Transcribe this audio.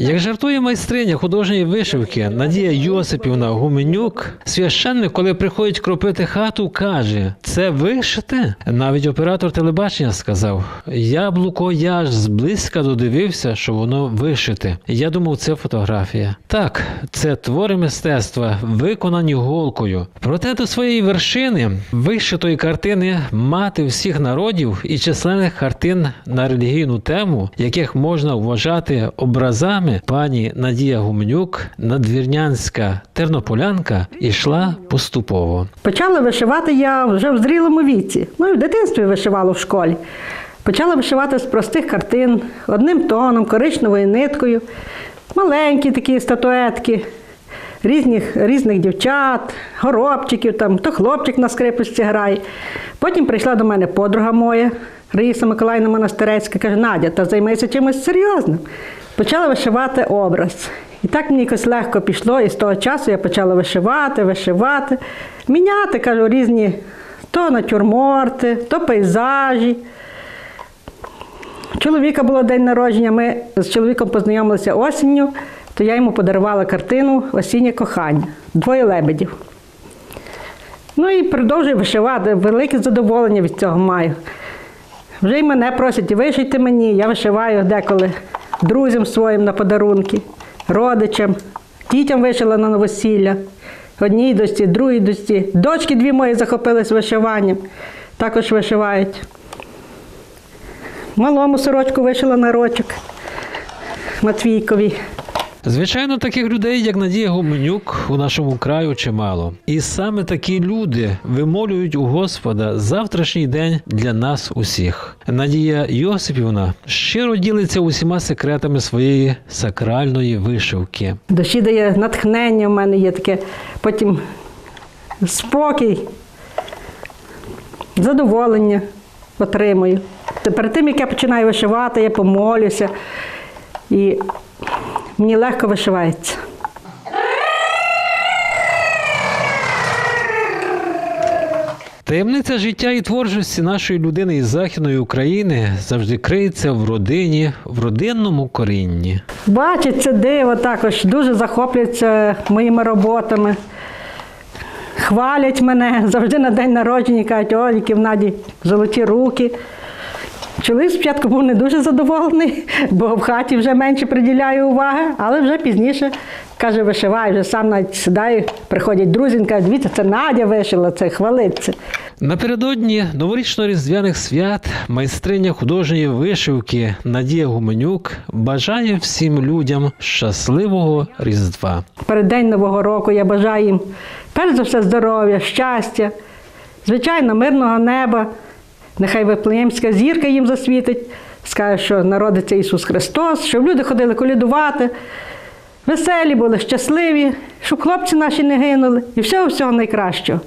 Як жартує майстриня художньої вишивки Надія Йосипівна Гуменюк, священник, коли приходить кропити хату, каже: це вишите? Навіть оператор телебачення сказав: Яблуко, я аж зблизька додивився, що воно вишите. Я думав, це фотографія. Так, це твори мистецтва, виконані голкою. Проте до своєї вершини вишитої картини мати всіх народів і численних картин на релігійну тему, яких можна вважати образами, пані Надія Гуменюк, надвірнянська тернополянка, йшла поступово. Почала вишивати я вже в зрілому віці. Ну і в дитинстві вишивала в школі. Почала вишивати з простих картин, одним тоном, коричневою ниткою, маленькі такі статуетки, різних, різних дівчат, горобчиків, там, то хлопчик на скрипочці грає. Потім прийшла до мене подруга моя, Раїса Миколаївна Монастирецька, каже, Надя, та займайся чимось серйозним. Почала вишивати образ. І так мені якось легко пішло, і з того часу я почала вишивати, вишивати, міняти, кажу, різні то натюрморти, то пейзажі. Чоловіка було день народження, ми з чоловіком познайомилися осінню, то я йому подарувала картину Осіннє кохання, двоє лебедів. Ну і продовжую вишивати, велике задоволення від цього маю. Вже й мене просять, вишийте мені, я вишиваю деколи друзям своїм на подарунки, родичам, дітям вишила на новосілля. Одній дочці, другій дочці. Дочки дві мої захопились вишиванням, також вишивають. Малому сорочку вишила на рочок Матвійкові. Звичайно, таких людей, як Надія Гуменюк, у нашому краю чимало. І саме такі люди вимолюють у Господа завтрашній день для нас усіх. Надія Йосипівна щиро ділиться усіма секретами своєї сакральної вишивки. Душі дає натхнення в мене є таке, потім спокій, задоволення отримую. Перед тим, як я починаю вишивати, я помолюся і мені легко вишивається. Таємниця життя і творчості нашої людини із Західної України завжди криється в родині, в родинному корінні. Бачить це диво також, дуже захоплюються моїми роботами. Хвалять мене завжди на день народження, кажуть, о, які в Наді золоті руки. Чоловік спочатку був не дуже задоволений, бо в хаті вже менше приділяю уваги, але вже пізніше каже, вишивай, вже сам навіть сідає, приходять друзі, він кажуть, дивіться, це Надя вишила, це хвалиться. Напередодні новорічно-різдвяних свят майстриня художньої вишивки Надія Гуменюк бажає всім людям щасливого Різдва. Перед День Нового року я бажаю їм перш за все здоров'я, щастя, звичайно, мирного неба. Нехай Виплеємська зірка їм засвітить, скаже, що народиться Ісус Христос, щоб люди ходили колядувати, веселі були, щасливі, щоб хлопці наші не гинули і всього всього найкращого.